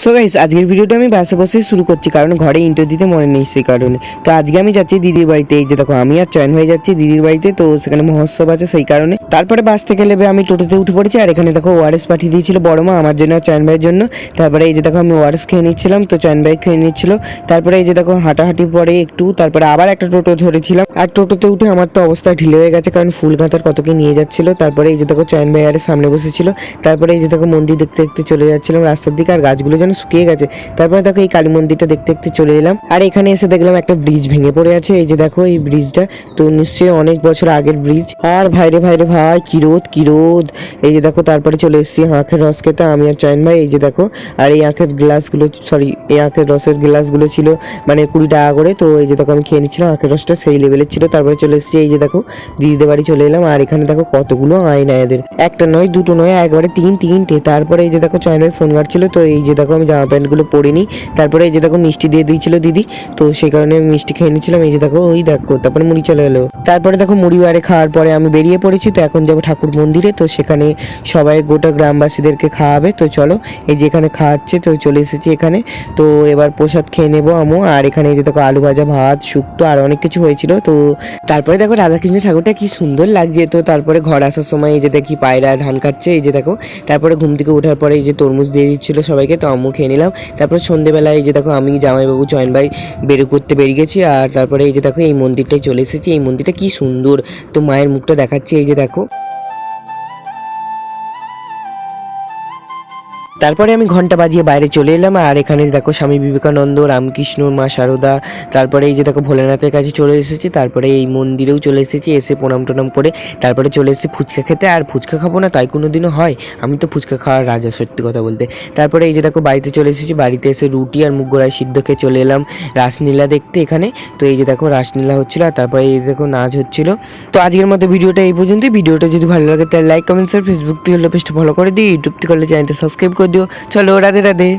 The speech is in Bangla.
সো গাইস আজকের ভিডিওটা আমি বাসে বসে শুরু করছি, কারণ ঘরে ইন্টার দিতে মনে নেই সেই কারণে। তো আজকে আমি যাচ্ছি দিদির বাড়িতে, এই যে দেখো, আমি আর চয়ন হয়ে যাচ্ছি দিদির বাড়িতে, তো সেখানে মহোৎসব আছে সেই কারণে। তারপরে বাস থেকে নেবে আমি টোটোতে উঠে পড়েছি, আর এখানে দেখো ওয়ারেস পাঠিয়ে দিয়েছিল বড় মা, আমার জন্য আর চয়ন ভাইয়ের জন্য। তারপরে এই যে দেখো, আমি ওয়ারেস খেয়ে নিচ্ছিলাম, তো চয়ন ভাই খেয়ে নিচ্ছিল। তারপরে এই যে দেখো, হাঁটাহাঁটি পরে একটু, তারপরে আবার একটা টোটো ধরেছিলাম। আর টোটোতে উঠে আমার তো অবস্থা ঢিলে হয়ে গেছে, কারণ ফুল কাঁথার কত কি নিয়ে যাচ্ছিল। তারপরে এই যে দেখো, চয়ন ভাই আরে সামনে বসেছিল। তারপরে এই যে দেখো, মন্দির দেখতে দেখতে চলে যাচ্ছিলাম রাস্তার দিকে, আর গাছগুলো যেন শুকিয়ে গেছে। তারপরে দেখো এই কালী মন্দিরটা দেখতে দেখতে চলে এলাম। আর এখানে এসে দেখলাম একটা ব্রিজ ভেঙে পড়ে আছে। এই যে দেখো এই ব্রিজটা তো নিশ্চয়ই অনেক বছর আগের ব্রিজ আর ভাইরে ভাইরে, ভাই, কি রোদ কি রোদ। এই যে দেখো, তারপরে চলে এসেছি আখের রস খেতে আমি আর চয়ন ভাই। এই যে দেখো, আর এই আখের গ্লাসগুলো সরি এই আঁখের রসের গ্লাসগুলো ছিল মানে কুড়ি টাকা করে তো এই যে দেখো, আমি খেয়ে নিচ্ছিলাম, আঁখের রসটা সেই লেভেলের ছিল। তারপরে চলে এসেছি, এই যে দেখো, দিদিদের বাড়ি চলে এলাম। আর এখানে দেখো, কতগুলো আয়না এদের। একটা নয়, দুটো নয়, একবারে তিন, তিনটে। তারপরে এই যে দেখো, চয়ন ভাই ফোন ঘাটছিল। তো এই যে দেখো আমি জামা প্যান্টগুলো পরিনি। তারপরে এই যে দেখো মিষ্টি দিয়ে দিয়েছিল দিদি। তো সেই কারণে আমি মিষ্টি খেয়ে নিচ্ছিলাম এই যে দেখো, ওই দেখো, তারপরে মুড়ি চলে এলো। তারপরে দেখো মুড়ি আরে খাওয়ার পরে আমি বেরিয়ে পড়েছি। তো এখন যাব ঠাকুর মন্দিরে। তো সেখানে সবাই গোটা গ্রামবাসীদেরকে খাওয়াবে। তো চলো, এই যে এখানে খাওয়াচ্ছে, তো চলে এসেছি এখানে। তো এবার প্রসাদ খেয়ে নেব আমও আর এখানে এই যে দেখো আলু ভাজা, ভাত, শুক্তো, আর অনেক কিছু হয়েছিল। তো তারপরে দেখো রাধাকৃষ্ণ ঠাকুরটা কি সুন্দর লাগছে। তো তারপরে ঘর আসার সময় এই যে দেখি পায়রা ধান খাচ্ছে এই যে দেখো, তারপরে ঘুম থেকে ওঠার পরে এই যে তরমুজ দিয়ে দিচ্ছিল সবাইকে। তো আম্মু খেয়ে নিলাম। তারপরে সন্ধেবেলায় এই যে দেখো আমি জামাইবাবু চয়ন ভাই বেরো করতে বেরিয়ে গেছি, আর তারপরে এই যে দেখো এই মন্দিরটায় চলে এসেছি। এই মন্দিরটা কি সুন্দর। তো মায়ের মুখটা দেখাচ্ছে, এই যে দেখো। তারপরে আমি ঘণ্টা বাজিয়ে বাইরে চলে এলাম, আর এখানে দেখো স্বামী বিবেকানন্দ, রামকৃষ্ণ, মা শারদা তারপরে এই যে দেখো ভোলেনাথের কাছে চলে এসেছি, তারপরে এই মন্দিরেও চলে এসেছি, এসে প্রণাম টনাম করে তারপরে চলে এসেছি ফুচকা খেতে, আর ফুচকা খাব না, তাই কোনো দিনও হয়, আমি তো ফুচকা খাওয়ার রাজা, সত্যি কথা বলতে। তারপরে এই যে দেখো বাড়িতে চলে এসেছি, বাড়িতে এসে রুটি আর মুগ গোড়ায় সিদ্ধ খেয়ে চলে এলাম রাসলীলা দেখতে এখানে। তো এই যে দেখো রাসলীলা হচ্ছিল, আর তারপরে এই দেখো নাচ হচ্ছিল। তো আজকের মতো ভিডিওটা এই পর্যন্তই, ভিডিওটা যদি ভালো লাগে তাহলে লাইক কমেন্ট শেয়ার ফেসবুক থেকে হলে পেজটা ফলো করে দিই ইউটিউব থেকে হলে চ্যানেলটা সাবস্ক্রাইব করে দিও চলো রাধে রাধে।